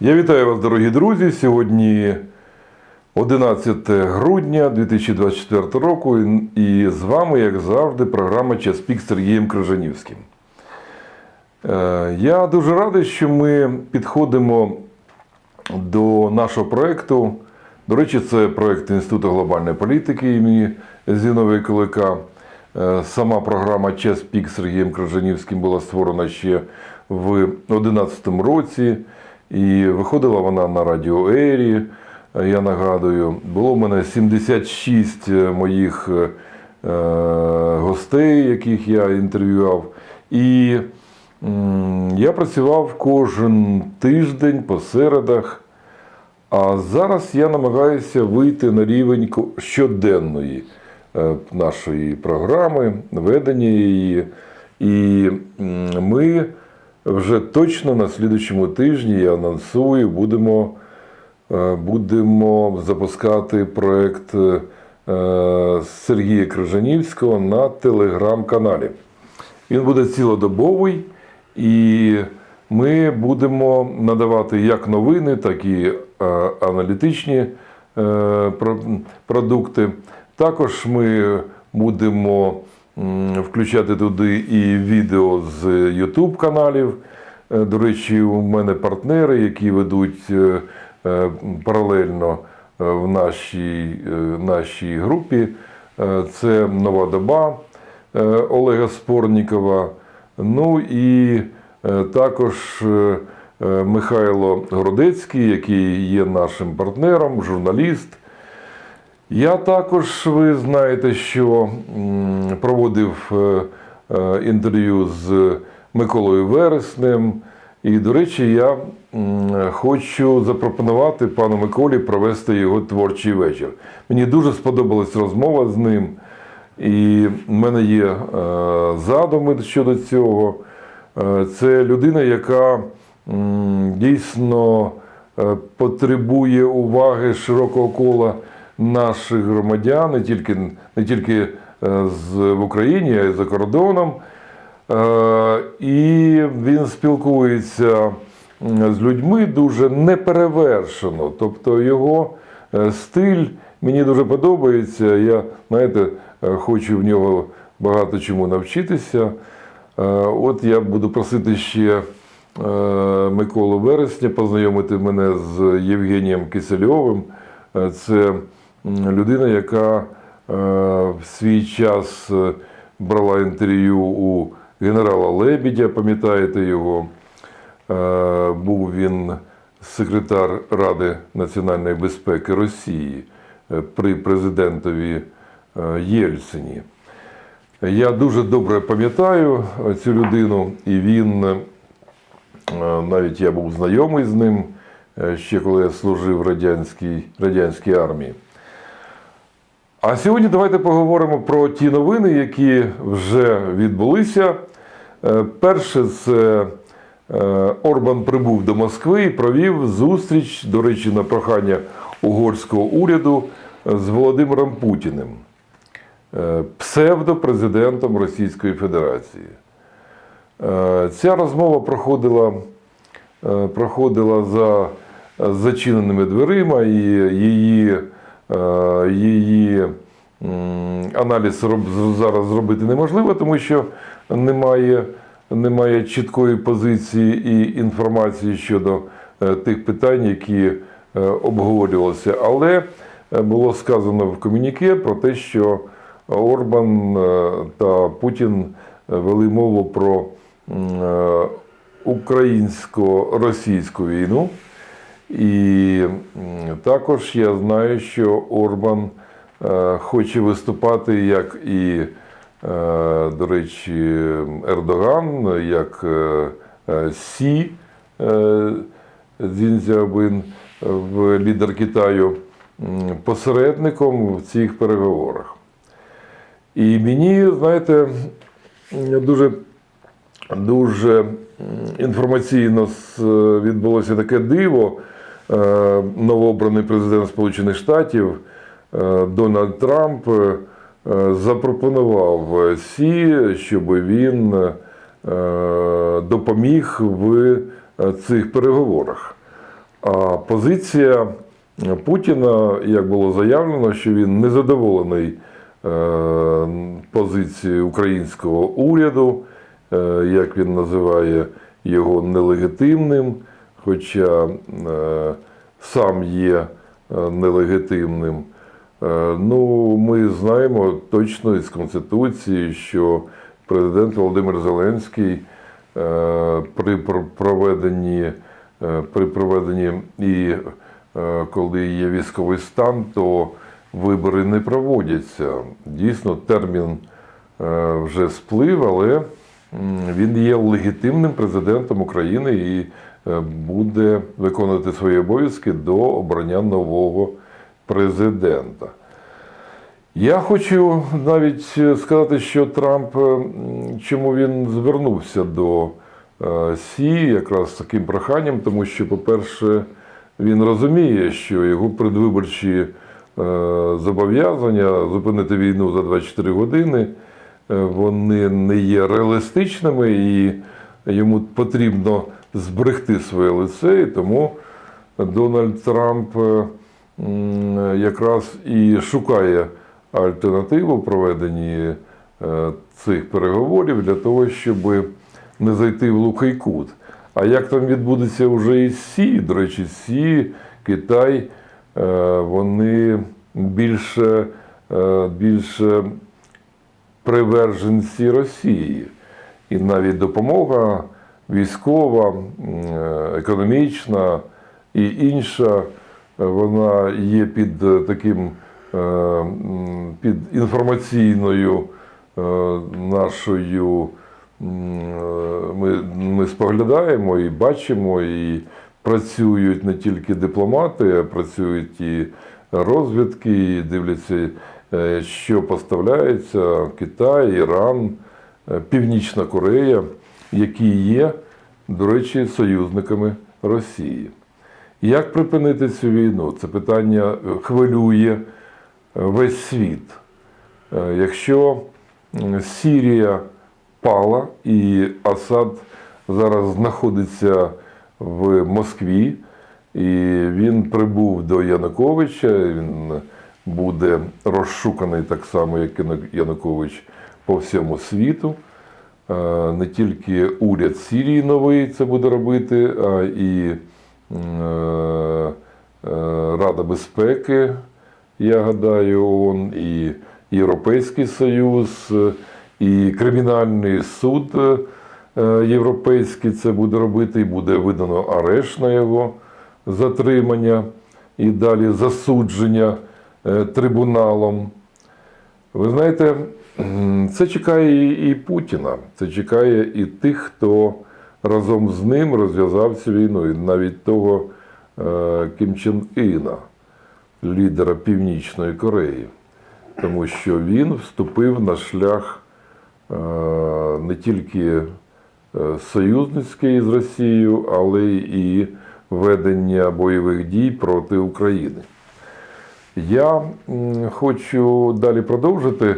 Я вітаю вас, дорогі друзі. Сьогодні 11 грудня 2024 року, і з вами, як завжди, програма Час пік з Сергієм Крижанівським. Е, Я дуже радий, що ми підходимо до нашого проєкту. До речі, це проєкт Інституту глобальної політики імені Зіновія Кулика. Е, Сама програма Час пік Сергієм Крижанівським була створена ще в 2011 році. І виходила вона на радіо Ері. е, Я нагадую, було в мене 76 моїх е, гостей, яких я інтерв'ював. І я працював кожен тиждень по середах. А зараз я намагаюся вийти на рівень щоденної е, нашої програми, ведення її. І ми вже точно на слідучому тижні я анонсую, будемо, е, будемо запускати проект е, Сергія Крижанівського на телеграм-каналі. Він буде цілодобовий, і ми будемо надавати як новини, так і е, аналітичні продукти. Також ми будемо включати туди і відео з YouTube каналів. Е, До речі, у мене партнери, які ведуть е, е, паралельно в нашій, нашій групі. Це Нова доба Олега Спорнікова. Ну і також Михайло Городецький, який є нашим партнером, журналіст. Я також, ви знаєте, що проводив е, е, інтерв'ю з Миколою Вереснем. І, до речі, я хочу запропонувати пану Миколі провести його творчий вечір. Мені дуже сподобалась розмова з ним, і в мене є е, задуми щодо цього. Це людина, яка дійсно потребує уваги широкого кола наших громадян, не тільки, не тільки е, в Україні, а й за кордоном. Е, І він спілкується з людьми дуже неперевершено. Тобто його е, стиль мені дуже подобається. Я, знаєте, хочу в нього багато чому навчитися. От я буду просити ще Миколу Вересня познайомити мене з Євгенієм Кисельовим. Це людина, яка е, в свій час е, брала інтерв'ю у генерала Лебідя, пам'ятаєте його. Е, Був він секретар Ради національної безпеки Росії при президентові Єльцині. Я дуже добре пам'ятаю цю людину, і він навіть я був знайомий з ним ще коли я служив в радянській, радянській армії. А сьогодні давайте поговоримо про ті новини, які вже відбулися. Е, Перше, це е, Орбан прибув до Москви і провів зустріч, до речі, на прохання угорського уряду е, з Володимиром Путіним, псевдопрезидентом Російської Федерації. Ця розмова проходила, проходила за зачиненими дверима, і її, її аналіз зараз зробити неможливо, тому що немає, немає чіткої позиції і інформації щодо е, тих питань, які е, обговорювалися. Але е, було сказано в комюніке про те, що Орбан е, та Путін вели мову про е, українсько-російську війну. І також я знаю, що Орбан е, хоче виступати як і, е, до речі, Ердоган, як е, Сі Цзіньцзябин, лідер Китаю, посередником в цих переговорах. І мені, знаєте, дуже дуже інформаційно відбулося таке диво. Е, Новообраний президент Сполучених Штатів е, Дональд Трамп е, запропонував Сі, щоб він допоміг в цих переговорах. А позиція Путіна, як було заявлено, що він незадоволений позицією українського уряду, як він називає його нелегітимним, хоча е, сам є е, нелегітимним. Е, Ну, ми знаємо точно із Конституції, що президент Володимир Зеленський е, при проведенні, е, при проведенні і е, коли є військовий стан, то вибори не проводяться. Дійсно, термін е, вже сплив, але він є легітимним президентом України і е, буде виконувати свої обов'язки до обрання нового президента. Я хочу навіть е, сказати, що Трамп, е, чому він звернувся до е, Сі якраз з таким проханням, тому що, по-перше, він розуміє, що його предвиборчі е, зобов'язання зупинити війну за 24 години, е, вони не є реалістичними і йому потрібно зберегти своє лице, і тому Дональд Трамп е, якраз і шукає альтернативу проведенні е, цих переговорів для того, щоб не зайти в глухий кут. А як там відбудеться вже і Сі, до речі, Сі, Китай, е, вони більше, більше приверженці Росії. І навіть допомога військова, е, економічна і інша, е, вона є під е, таким під інформаційною нашою. Ми, ми споглядаємо і бачимо, і працюють не тільки дипломати, а працюють і розвідки, і дивляться, що поставляється Китай, Іран, Північна Корея, які є, до речі, союзниками Росії. Як припинити цю війну? Це питання е, хвилює е, весь світ. Е, Якщо Сірія пала і Асад зараз знаходиться в Москві, і він прибув до Януковича, він буде розшуканий так само, як Яну- Янукович по всьому світу. Е, Не тільки уряд Сірії новий це буде робити, а і е, е, Рада безпеки, я гадаю, ООН, і Європейський Союз, і Кримінальний суд Європейський це буде робити, і буде видано арешт на його затримання і далі засудження трибуналом. Ви знаєте, це чекає і- Путіна, це чекає і тих, хто разом з ним розв'язав цю війну, і навіть того е, Кім Чен Іна, лідера Північної Кореї, тому що він вступив на шлях е, не тільки е, союзницький з Росією, але і ведення бойових дій проти України. Я хочу далі продовжити.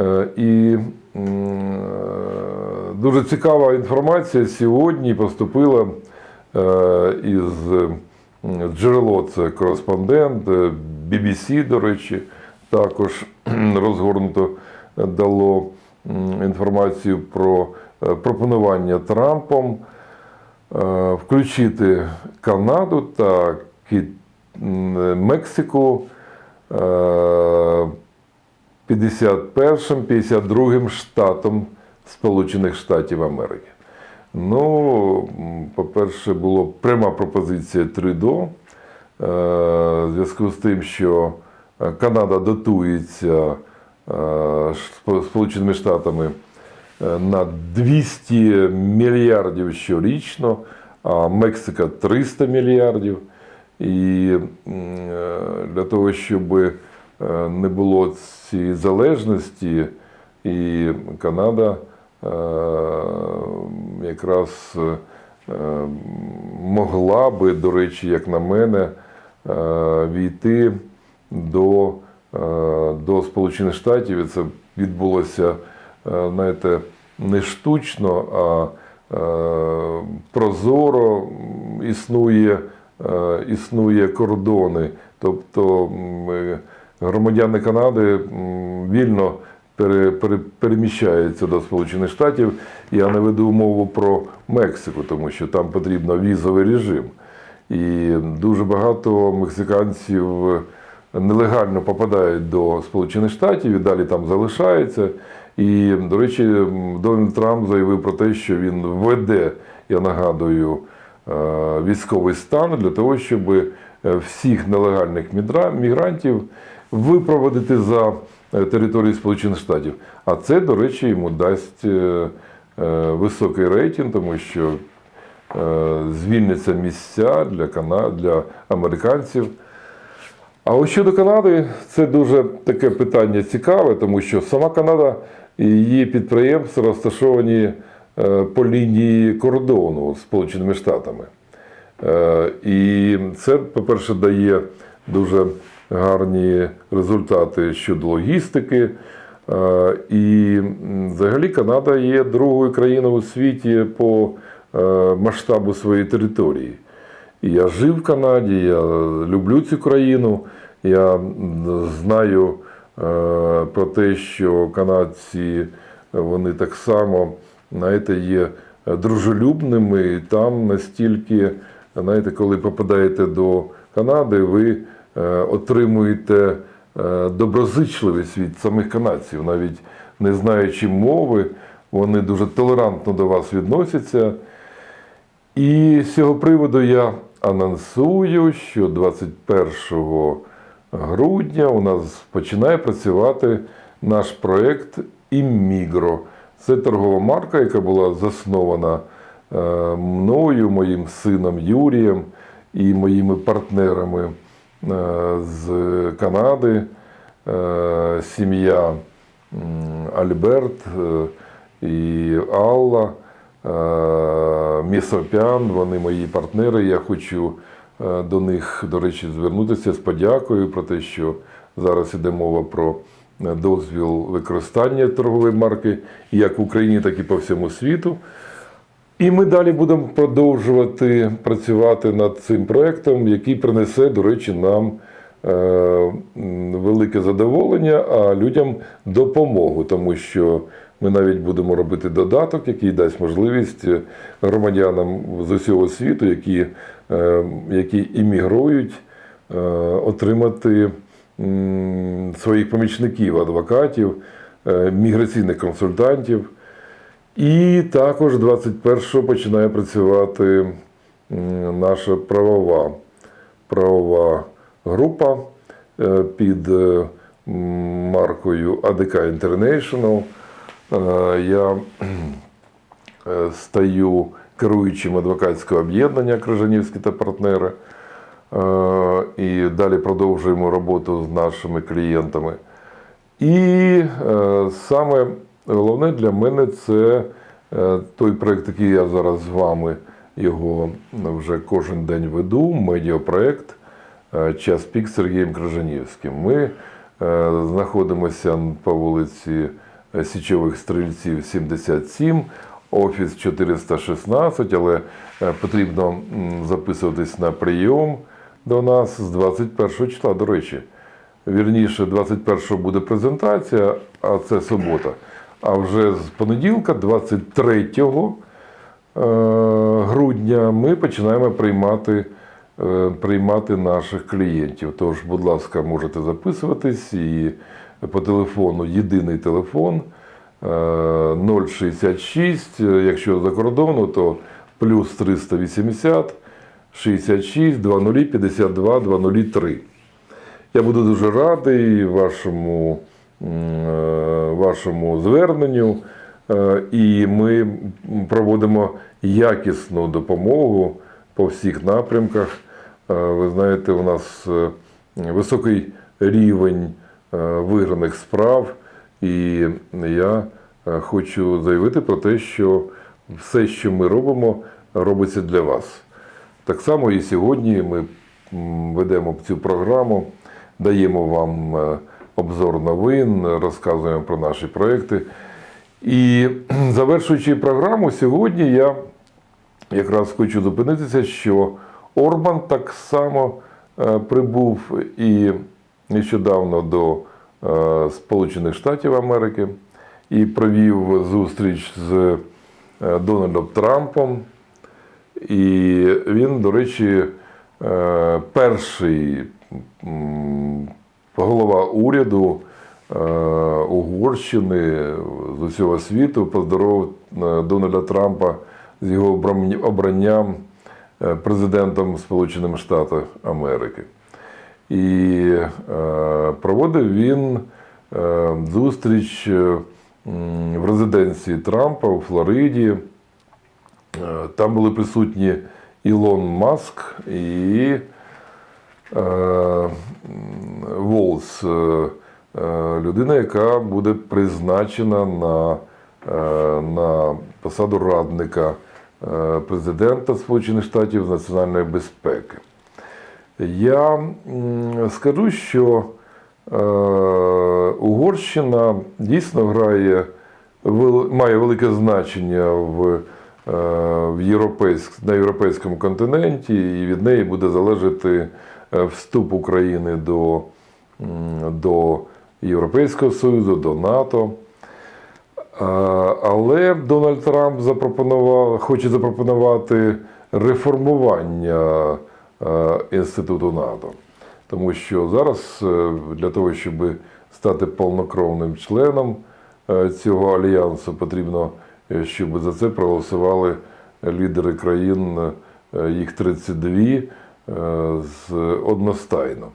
Е, І е, дуже цікава інформація. Сьогодні поступила е, із джерело, це кореспондент BBC, до речі, також розгорнуто дало інформацію про пропонування Трампом включити Канаду та Мексику е, 51-м, 52-м штатом Сполучених Штатів Америки. Ну, по-перше, була пряма пропозиція Трюдо. е, В зв'язку з тим, що е, Канада дотується е, Сполученими Штатами на 200 мільярдів щорічно, а Мексика 300 мільярдів. І для того, щоб не було цієї залежності, і Канада е, якраз е, могла би, до речі, як на мене, е, війти до, е, до Сполучених Штатів, і це відбулося, е, знаєте, не штучно, а е, прозоро існує е, існує кордони, тобто е, громадяни Канади вільно пере, пере, переміщаються до Сполучених Штатів. Я не веду мову про Мексику, тому що там потрібно візовий режим. І дуже багато мексиканців нелегально попадають до Сполучених Штатів і далі там залишаються. І, до речі, Дональд Трамп заявив про те, що він введе, я нагадую, е, військовий стан для того, щоб е, всіх нелегальних мігрантів випроводити за е, територію Сполучених Штатів. А це, до речі, йому дасть е, е, високий рейтинг, тому що звільняться місця для, кана... для американців. А ось щодо Канади, це дуже таке питання цікаве, тому що сама Канада і її підприємства розташовані по лінії кордону з Сполученими Штатами. І це, по-перше, дає дуже гарні результати щодо логістики. Е, І взагалі Канада є другою країною у світі по е, масштабу своєї території. І я жив в Канаді, я люблю цю країну. Я знаю е, про те, що канадці вони так само знаєте, є дружелюбними, і там настільки, знаєте, коли попадаєте до Канади, ви отримуєте е, доброзичливість від самих канадців, навіть не знаючи мови, вони дуже толерантно до вас відносяться. І з цього приводу я анонсую, що 21 грудня у нас починає працювати наш проєкт Іммігро. Це торгова марка, яка була заснована е, мною, моїм сином Юрієм і моїми партнерами е, з Канади, е, сім'я Альберт е, і Алла. Е, Місопян, вони мої партнери. Я хочу е, до них, до речі, звернутися з подякою про те, що зараз іде мова про е, дозвіл використання торгової марки як в Україні, так і по всьому світу. І ми далі будемо продовжувати працювати над цим проектом, який принесе, до речі, нам е, велике задоволення, а людям допомогу, тому що ми навіть будемо робити додаток, який дасть можливість громадянам з усього світу, які, е, які іммігрують, е, отримати своїх помічників, адвокатів, міграційних консультантів. І також 21-го починає працювати наша правова, правова група е, під е, маркою АДК International. Е, Я стаю керуючим адвокатського об'єднання Крижанівські та партнери. І далі продовжуємо роботу з нашими клієнтами. І саме головне для мене це е, той проєкт, який я зараз з вами його вже кожен день веду, медіапроєкт е, Час пік Сергієм Крижанівським. Ми е, знаходимося по вулиці Січових Стрільців 77, офіс 416, але потрібно записуватись на прийом до нас з 21 числа, до речі. Вірніше, 21-го буде презентація, а це субота. А вже з понеділка, 23 е, грудня, ми починаємо приймати, е, приймати наших клієнтів. Тож, будь ласка, можете записуватись і по телефону єдиний телефон е, 066. Якщо за кордону, то плюс 380 66 20 52 203. Я буду дуже радий вашому, е, вашому зверненню, Е, і ми проводимо якісну допомогу по всіх напрямках. Е, Ви знаєте, у нас е, високий рівень е, виграних справ, і я е, хочу заявити про те, що все, що ми робимо, робиться для вас. Так само і сьогодні ми ведемо цю програму, даємо вам е, обзор новин, розказуємо про наші проекти. І завершуючи програму, сьогодні я якраз хочу зупинитися, що Орбан так само е, прибув і нещодавно до е, Сполучених Штатів Америки і провів зустріч з е, Дональдом Трампом. І він, до речі, перший голова уряду е, Угорщини з усього світу поздоровив е, Дональда Трампа з його обранням е, президентом Сполучених Штатів Америки. І проводив він зустріч в резиденції Трампа у Флориді. Там були присутні Ілон Маск і Волс, е, е, людина, яка буде призначена на, е, на посаду радника президента Сполучених Штатів з національної безпеки. Я скажу, що Угорщина дійсно грає, має велике значення в, в європейськ, на європейському континенті, і від неї буде залежати вступ України до, до Європейського Союзу, до НАТО. Але Дональд Трамп запропонував, хоче запропонувати реформування інституту НАТО. Тому що зараз е, для того, щоб стати повнокровним членом е, цього альянсу, потрібно, е, щоб за це проголосували лідери країн, їх 32 е, з одностайно.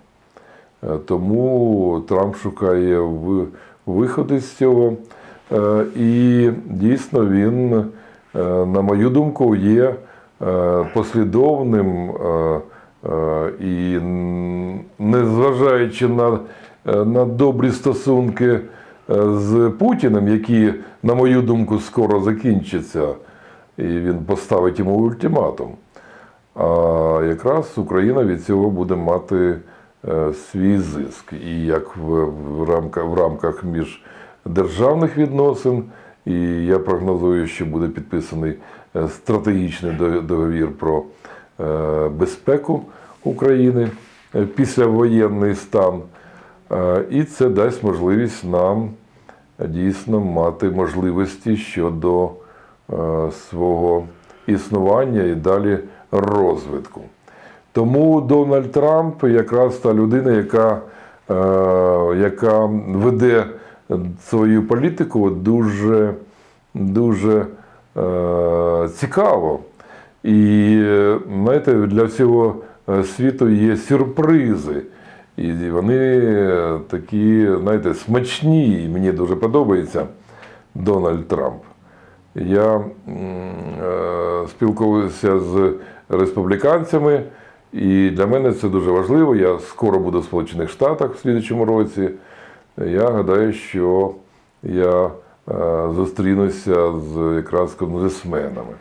Е, Тому Трамп шукає ви- виходи з цього. Е, І дійсно він, е, на мою думку, є послідовним і незважаючи на, на добрі стосунки з Путіним, які, на мою думку, скоро закінчаться, і він поставить йому ультиматум. А якраз Україна від цього буде мати свій зиск. І як в, рамках, в рамках міждержавних відносин, і я прогнозую, що буде підписаний е, стратегічний договір про е, безпеку України е, післявоєнний стан. Е, І це дасть можливість нам дійсно мати можливості щодо е, свого існування і далі розвитку. Тому Дональд Трамп якраз та людина, яка, е, яка веде свою політику дуже, дуже е, цікаво. І знаєте, для всього е, світу є сюрпризи. І вони е, такі, знаєте, смачні. І мені дуже подобається Дональд Трамп. Я е, спілкуюся з республіканцями, і для мене це дуже важливо. Я скоро буду в Сполучених Штатах в слідчому році. Я гадаю, що я е, зустрінуся з якраз конгресменами.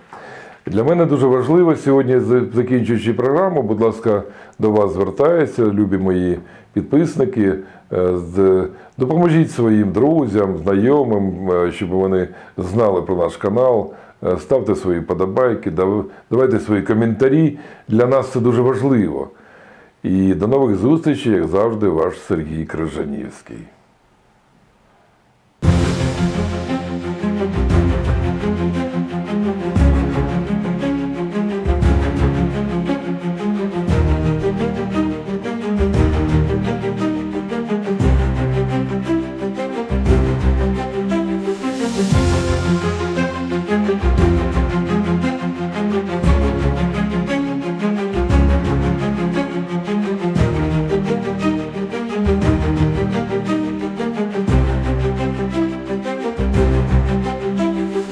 Для мене дуже важливо сьогодні, закінчуючи програму, будь ласка, до вас звертаюся, любі мої підписники. е, Допоможіть своїм друзям, знайомим, е, щоб вони знали про наш канал. Е, Ставте свої подобайки, давайте свої коментарі. Для нас це дуже важливо. І до нових зустрічей, як завжди, ваш Сергій Крижанівський.